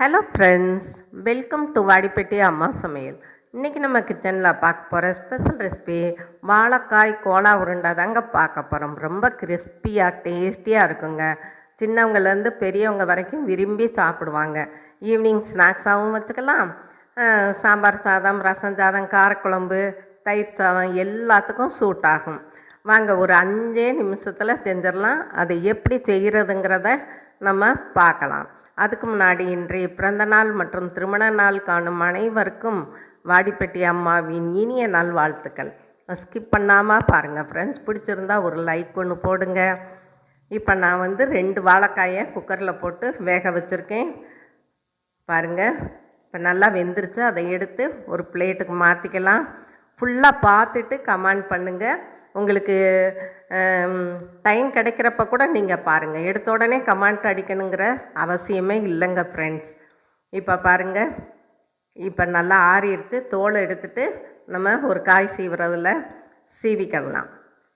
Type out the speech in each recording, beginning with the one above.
Hello friends welcome to Vadipatti அம்மா சமையல் இன்றைக்கி நம்ம கிச்சனில் பார்க்க போகிற ஸ்பெஷல் ரெசிபி வாழைக்காய் கோலா உருண்டை தாங்க பார்க்க போகிறோம் ரொம்ப கிறிஸ்பியாக டேஸ்டியாக இருக்குங்க. சின்னவங்கலேருந்து பெரியவங்க வரைக்கும் விரும்பி சாப்பிடுவாங்க. ஈவினிங் ஸ்நாக்ஸாகவும் வச்சுக்கலாம். சாம்பார் சாதம் ரசம் சாதம் காரக்குழம்பு தயிர் சாதம் எல்லாத்துக்கும் சூட் ஆகும். வாங்க ஒரு அஞ்சே நிமிஷத்தில் செஞ்சிடலாம். அதை எப்படி செய்கிறதுங்கிறத நம்ம பார்க்கலாம். அதுக்கு முன்னாடி இன்றைய பிறந்த நாள் மற்றும் திருமண நாள் காணும் அனைவருக்கும் வாடிப்பட்டி அம்மாவின் இனிய நல்வாழ்த்துக்கள். ஸ்கிப் பண்ணாமல் பாருங்கள் ஃப்ரெண்ட்ஸ் பிடிச்சிருந்தா ஒரு லைக் ஒன்று போடுங்க. இப்போ நான் வந்து ரெண்டு வாழைக்காயை குக்கரில் போட்டு வேக வச்சுருக்கேன். பாருங்கள் இப்போ நல்லா வெந்துருச்சு. அதை எடுத்து ஒரு பிளேட்டுக்கு மாற்றிக்கலாம் ஃபுல்லாக பார்த்துட்டு கமெண்ட் பண்ணுங்கள் உங்களுக்கு டைம் கிடைக்கிறப்ப கூட நீங்கள் பாருங்கள் எடுத்த உடனே கமெண்ட் அடிக்கணுங்கிற அவசியமே இல்லைங்க ஃப்ரெண்ட்ஸ் இப்போ பாருங்கள் இப்போ நல்லா ஆறிடுச்சு தோலை எடுத்துட்டு நம்ம ஒரு காய் சீவுறதில் சீவிக்கிடலாம்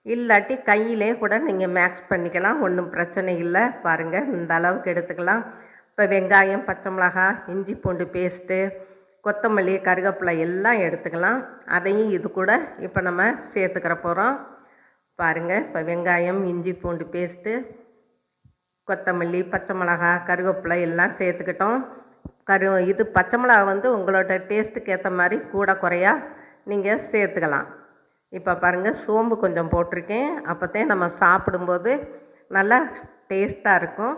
இல்லாட்டி கையிலே கூட நீங்கள் மேக்ஸ் பண்ணிக்கலாம். ஒன்றும் பிரச்சனை இல்லை. பாருங்கள் இந்த அளவுக்கு எடுத்துக்கலாம். இப்போ வெங்காயம் பச்சை மிளகாய் இஞ்சி பூண்டு பேஸ்ட்டு கொத்தமல்லி கருவேப்பிலை எல்லாம் எடுத்துக்கலாம். அதையும் இது கூட இப்போ நம்ம சேர்த்துக்கிற போகிறோம் பாருங்கள் இப்போ வெங்காயம் இஞ்சி பூண்டு பேஸ்ட்டு கொத்தமல்லி பச்சை மிளகா கருவேப்பிலை எல்லாம் சேர்த்துக்கிட்டோம். கரு இது பச்சை மிளகா வந்து உங்களோட டேஸ்ட்டுக்கு ஏற்ற மாதிரி கூட குறையா நீங்கள் சேர்த்துக்கலாம். இப்போ பாருங்கள் சோம்பு கொஞ்சம் போட்டிருக்கேன். அப்போத்தே நம்ம சாப்பிடும்போது நல்லா டேஸ்ட்டாக இருக்கும்.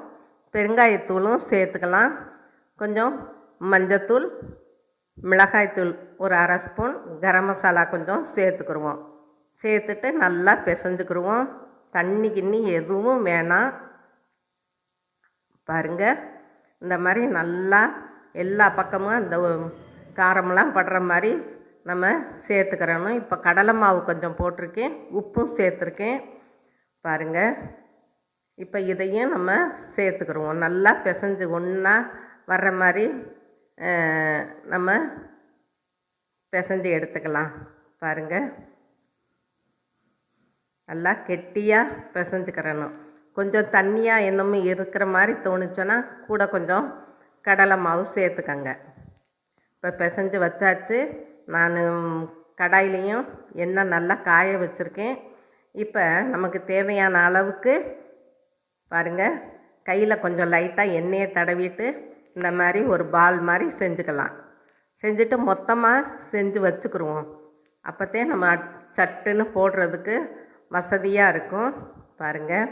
பெருங்காயத்தூளும் சேர்த்துக்கலாம். கொஞ்சம் மஞ்சத்தூள் மிளகாய்த்தூள் ஒரு அரை ஸ்பூன் கரம் மசாலா கொஞ்சம் சேர்த்துக்கிடுவோம் சேர்த்துட்டு நல்லா பிசைஞ்சுக்கிடுவோம் தண்ணி கிண்ணி எதுவும் வேணாம். பாருங்க இந்த மாதிரி நல்லா எல்லா பக்கமும் அந்த காரமெல்லாம் படுற மாதிரி நம்ம சேர்த்துக்கிறணும். இப்போ கடலை மாவு கொஞ்சம் போட்டிருக்கேன் உப்பும் சேர்த்துருக்கேன். பாருங்க இப்போ இதையும் நம்ம சேர்த்துக்கிருவோம். நல்லா பிசைஞ்சு ஒன்றா வர்ற மாதிரி நம்ம பிசைஞ்சு எடுத்துக்கலாம். பாருங்கள் நல்லா கெட்டியாக பிசைஞ்சுக்கிறணும். கொஞ்சம் தண்ணியாக என்னமோ இருக்கிற மாதிரி தோணுச்சோன்னா கூட கொஞ்சம் கடலை மாவு சேர்த்துக்கங்க. இப்போ பிசைஞ்சு வச்சாச்சு. நான் கடாயிலையும் எண்ணெய் நல்லா காய வச்சுருக்கேன். இப்போ நமக்கு தேவையான அளவுக்கு பாருங்கள் கையில் கொஞ்சம் லைட்டாக எண்ணெயை தடவிட்டு இந்த மாதிரி ஒரு பால் மாதிரி செஞ்சுக்கலாம். செஞ்சுட்டு மொத்தமாக செஞ்சு வச்சுக்கிருவோம். அப்போத்தே நம்ம சட்டுன்னு போடுறதுக்கு வசதியாக இருக்கும். பாருங்கள்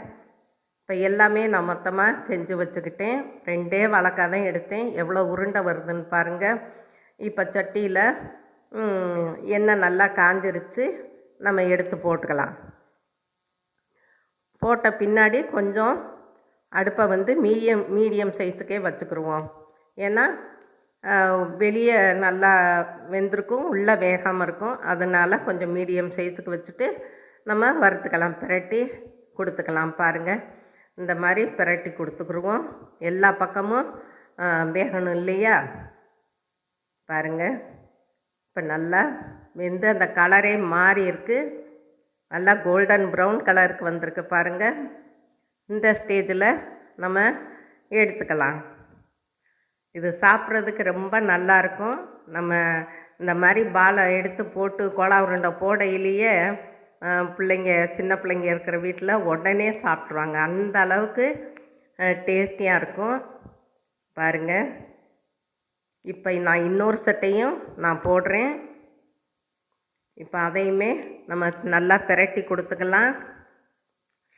இப்போ எல்லாமே நான் மொத்தமாக செஞ்சு வச்சுக்கிட்டேன். ரெண்டே வழக்காக தான் எடுத்தேன். எவ்வளோ உருண்டை வருதுன்னு பாருங்கள் இப்போ சட்டியில் எண்ணெய் நல்லா காஞ்சிருச்சு. நம்ம எடுத்து போட்டுக்கலாம். போட்ட பின்னாடி கொஞ்சம் அடுப்பை வந்து மீடியம் மீடியம் சைஸுக்கே வச்சுக்கிருவோம். ஏன்னா வெளியே நல்லா வெந்திருக்கும் உள்ளே வேகாமல் இருக்கும். அதனால் கொஞ்சம் மீடியம் சைஸுக்கு வச்சுட்டு நம்ம வறுத்துக்கலாம். பிரட்டி கொடுத்துக்கலாம் பாருங்கள் இந்த மாதிரி பிரட்டி கொடுத்துக்குருவோம். எல்லா பக்கமும் வேகணும் இல்லையா? பாருங்கள் இப்போ நல்லா வெந்து அந்த கலரே மாறி இருக்குது நல்லா கோல்டன் ப்ரௌன் கலருக்கு வந்திருக்கு பாருங்கள் இந்த ஸ்டேஜில் நம்ம எடுத்துக்கலாம். இது சாப்பிட்றதுக்கு ரொம்ப நல்லா இருக்கும். நம்ம இந்த மாதிரி பாலை எடுத்து போட்டு கோலா உருண்டை போடையிலேயே பிள்ளைங்க சின்ன பிள்ளைங்க இருக்கிற வீட்டில் உடனே சாப்பிட்ருவாங்க. அந்த அளவுக்கு டேஸ்டியாக இருக்கும். பாருங்கள் இப்போ நான் இன்னொரு சட்டையும் நான் போடுறேன். இப்போ அதையுமே நம்ம நல்லா பிரட்டி கொடுத்துக்கலாம்.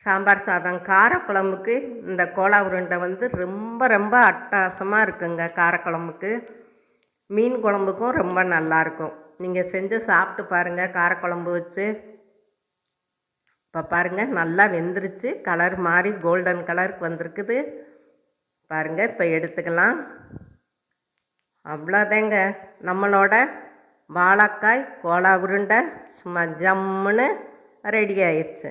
சாம்பார் சாதம் காரக்குழம்புக்கு இந்த கோலா உருண்டை வந்து ரொம்ப ரொம்ப அட்டாசமாக இருக்குங்க காரக்குழம்புக்கு. மீன் குழம்புக்கும் ரொம்ப நல்லாயிருக்கும் நீங்கள் செஞ்சு சாப்பிட்டு பாருங்கள் காரக்குழம்பு வச்சு. இப்போ பாருங்கள் நல்லா வெந்துருச்சு. கலர் மாறி கோல்டன் கலருக்கு வந்திருக்குது. பாருங்கள் இப்போ எடுத்துக்கலாம். அவ்வளோதாங்க. நம்மளோட வாழைக்காய் கோலா உருண்டை சும்மா ஜம்முன்னு ரெடி ஆயிடுச்சு